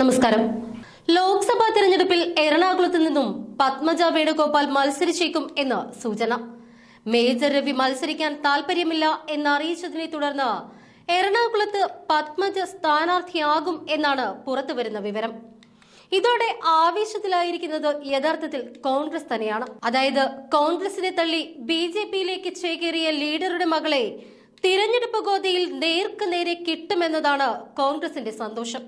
നമസ്കാരം. ലോക്സഭാ തെരഞ്ഞെടുപ്പിൽ എറണാകുളത്ത് നിന്നും പത്മജ വേണുഗോപാൽ മത്സരിച്ചേക്കും എന്ന് സൂചന. മേജർ രവി മത്സരിക്കാൻ താൽപര്യമില്ല എന്നറിയിച്ചതിനെ തുടർന്ന് എറണാകുളത്ത് പത്മജ സ്ഥാനാർത്ഥിയാകും എന്നാണ് പുറത്തുവരുന്ന വിവരം. ഇതോടെ ആവേശത്തിലായിരിക്കുന്നത് യഥാർത്ഥത്തിൽ കോൺഗ്രസ് തന്നെയാണ്. അതായത് കോൺഗ്രസിനെ തള്ളി ബി ജെ പിയിലേക്ക് ചേക്കേറിയ ലീഡറുടെ മകളെ തിരഞ്ഞെടുപ്പ് ഗോതിയിൽ നേർക്കുനേരെ കിട്ടുമെന്നതാണ് കോൺഗ്രസിന്റെ സന്തോഷം.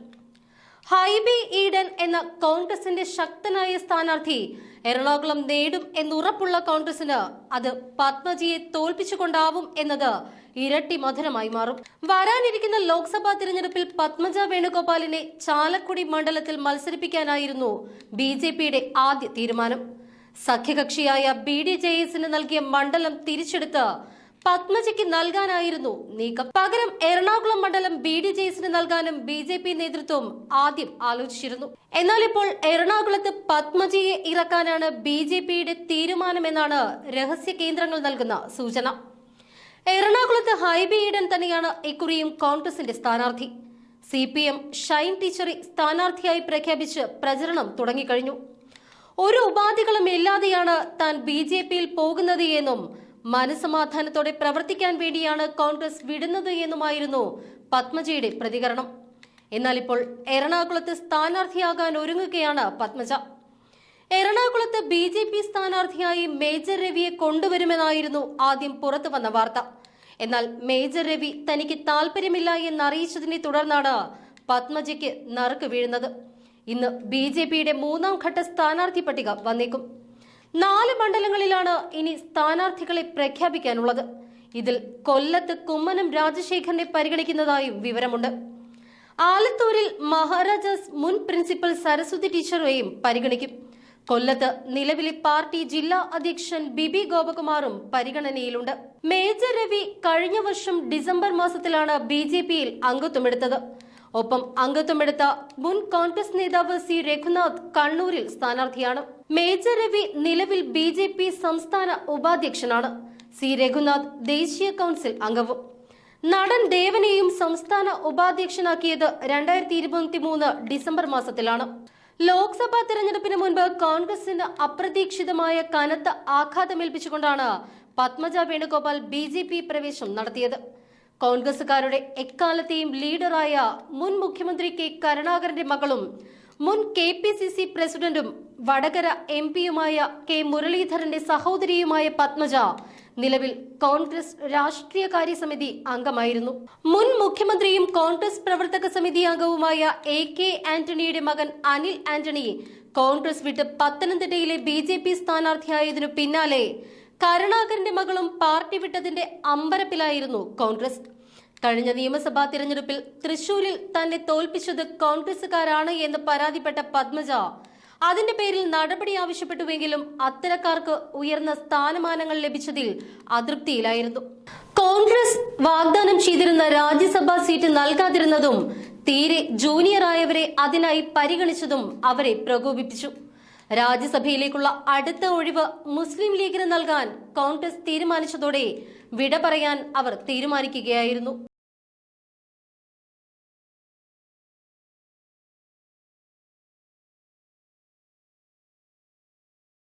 ഹൈബി ഈഡൻ എന്ന കോൺഗ്രസിന്റെ ശക്തനായ സ്ഥാനാർത്ഥി എറണാകുളം നേടും എന്നുറപ്പുള്ള കോൺഗ്രസിന് അത് പത്മജിയെ തോൽപ്പിച്ചുകൊണ്ടാവും എന്നത് ഇരട്ടി മധുരമായി മാറും. വരാനിരിക്കുന്ന ലോക്സഭാ തിരഞ്ഞെടുപ്പിൽ പത്മജ വേണുഗോപാലിനെ ചാലക്കുടി മണ്ഡലത്തിൽ മത്സരിപ്പിക്കാനായിരുന്നു ബി ആദ്യ തീരുമാനം. സഖ്യകക്ഷിയായ ബി ഡി നൽകിയ മണ്ഡലം തിരിച്ചെടുത്ത് പത്മജയ്ക്ക് നൽകാനായിരുന്നു നീക്കം. പകരം എറണാകുളം മണ്ഡലം ബി ഡി ജെ എസിന് നൽകാനും ബി ജെ പി നേതൃത്വം ആദ്യം ആലോചിച്ചിരുന്നു. എന്നാൽ ഇപ്പോൾ എറണാകുളത്ത് പത്മജിയെ ഇറക്കാനാണ് ബി ജെ പിയുടെ തീരുമാനമെന്നാണ് രഹസ്യ കേന്ദ്രങ്ങൾ നൽകുന്ന സൂചന. എറണാകുളത്ത് ഹൈബി ഈഡൻ തന്നെയാണ് ഇക്കുറിയും കോൺഗ്രസിന്റെ സ്ഥാനാർത്ഥി. സി പി എം ഷൈൻ ടീച്ചറെ സ്ഥാനാർത്ഥിയായി പ്രഖ്യാപിച്ച് പ്രചരണം തുടങ്ങിക്കഴിഞ്ഞു. ഒരു ഉപാധികളും ഇല്ലാതെയാണ് താൻ ബി ജെ പിയിൽ പോകുന്നത് എന്നും മനസമാധാനത്തോടെ പ്രവർത്തിക്കാൻ വേണ്ടിയാണ് കോൺഗ്രസ് വിടുന്നത് എന്നുമായിരുന്നു പത്മജയുടെ പ്രതികരണം. എന്നാൽ ഇപ്പോൾ എറണാകുളത്ത് സ്ഥാനാർത്ഥിയാകാൻ ഒരുങ്ങുകയാണ് പത്മജ. എറണാകുളത്ത് ബി ജെ പി സ്ഥാനാർത്ഥിയായി മേജർ രവിയെ കൊണ്ടുവരുമെന്നായിരുന്നു ആദ്യം പുറത്തു വന്ന വാർത്ത. എന്നാൽ മേജർ രവി തനിക്ക് താല്പര്യമില്ല എന്നറിയിച്ചതിനെ തുടർന്നാണ് പത്മജയ്ക്ക് നറുക്ക് വീഴുന്നത്. ഇന്ന് ബി ജെ പിയുടെ മൂന്നാം ഘട്ട സ്ഥാനാർത്ഥി പട്ടിക വന്നേക്കും. നാല് മണ്ഡലങ്ങളിലാണ് ഇനി സ്ഥാനാർത്ഥികളെ പ്രഖ്യാപിക്കാനുള്ളത്. ഇതിൽ കൊല്ലത്ത് കുമ്മനം രാജശേഖരനെ പരിഗണിക്കുന്നതായും വിവരമുണ്ട്. ആലത്തൂരിൽ മഹാരാജാസ് മുൻ പ്രിൻസിപ്പൽ സരസ്വതി ടീച്ചറെയും പരിഗണിക്കും. കൊല്ലത്ത് നിലവിലെ പാർട്ടി ജില്ലാ അധ്യക്ഷൻ ബിബി ഗോപകുമാറും പരിഗണനയിലുണ്ട്. മേജർ രവി കഴിഞ്ഞ വർഷം ഡിസംബർ മാസത്തിലാണ് ബി ജെ പിയിൽ അംഗത്വമെടുത്തത്. ഒപ്പം അംഗത്വമെടുത്ത മുൻ കോൺഗ്രസ് നേതാവ് സി രഘുനാഥ് കണ്ണൂരിൽ സ്ഥാനാർത്ഥിയാണ്. മേജർ രവി നിലവിൽ ബി ജെ പി സംസ്ഥാന ഉപാധ്യക്ഷനാണ്. സി രഘുനാഥ് ദേശീയ കൗൺസിൽ അംഗവും. നടൻ ദേവനെയും സംസ്ഥാന ഉപാധ്യക്ഷനാക്കിയത് രണ്ടായിരത്തി ഇരുപത്തി മൂന്ന് ഡിസംബർ മാസത്തിലാണ്. ലോക്സഭാ തെരഞ്ഞെടുപ്പിന് മുൻപ് കോൺഗ്രസിന് അപ്രതീക്ഷിതമായ കനത്ത ആഘാതമേൽപ്പിച്ചുകൊണ്ടാണ് Padmaja Venugopal B J P പ്രവേശം നടത്തിയത്. കോൺഗ്രസുകാരുടെ എക്കാലത്തെയും ലീഡറായ മുൻ മുഖ്യമന്ത്രി കെ കരുണാകരന്റെ മകളും മുൻ കെ പി സി സി പ്രസിഡന്റും വടകര എം പിയുമായ കെ മുരളീധരന്റെ സഹോദരിയുമായ പത്മജ നിലവിൽ കോൺഗ്രസ് രാഷ്ട്രീയകാര്യ സമിതി അംഗമായിരുന്നു. മുൻ മുഖ്യമന്ത്രിയും കോൺഗ്രസ് പ്രവർത്തക സമിതി അംഗവുമായ എ കെ ആന്റണിയുടെ മകൻ അനിൽ ആന്റണി കോൺഗ്രസ് വിട്ട് പത്തനംതിട്ടയിലെ ബി ജെ പി സ്ഥാനാർത്ഥിയായതിനു പിന്നാലെ കരുണാകരന്റെ മകളും പാർട്ടി വിട്ടതിന്റെ അമ്പരപ്പിലായിരുന്നു കോൺഗ്രസ്. കഴിഞ്ഞ നിയമസഭാ തിരഞ്ഞെടുപ്പിൽ തൃശൂരിൽ തന്നെ തോൽപ്പിച്ചത് കോൺഗ്രസുകാരാണ് എന്ന് പരാതിപ്പെട്ട പത്മജ. അതിന്റെ പേരിൽ നടപടി ആവശ്യപ്പെട്ടുവെങ്കിലും അത്തരക്കാർക്ക് ഉയർന്ന സ്ഥാനമാനങ്ങൾ ലഭിച്ചതിൽ അതൃപ്തിയിലായിരുന്നു. കോൺഗ്രസ് വാഗ്ദാനം ചെയ്തിരുന്ന രാജ്യസഭാ സീറ്റ് നൽകാതിരുന്നതും തീരെ ജൂനിയറായവരെ അതിനായി പരിഗണിച്ചതും അവരെ പ്രകോപിപ്പിച്ചു. രാജ്യസഭയിലേക്കുള്ള അടുത്ത ഒഴിവ് മുസ്ലിം ലീഗിന് നൽകാൻ കോൺഗ്രസ് തീരുമാനിച്ചതോടെ വിട പറയാൻ അവർ തീരുമാനിക്കുകയായിരുന്നു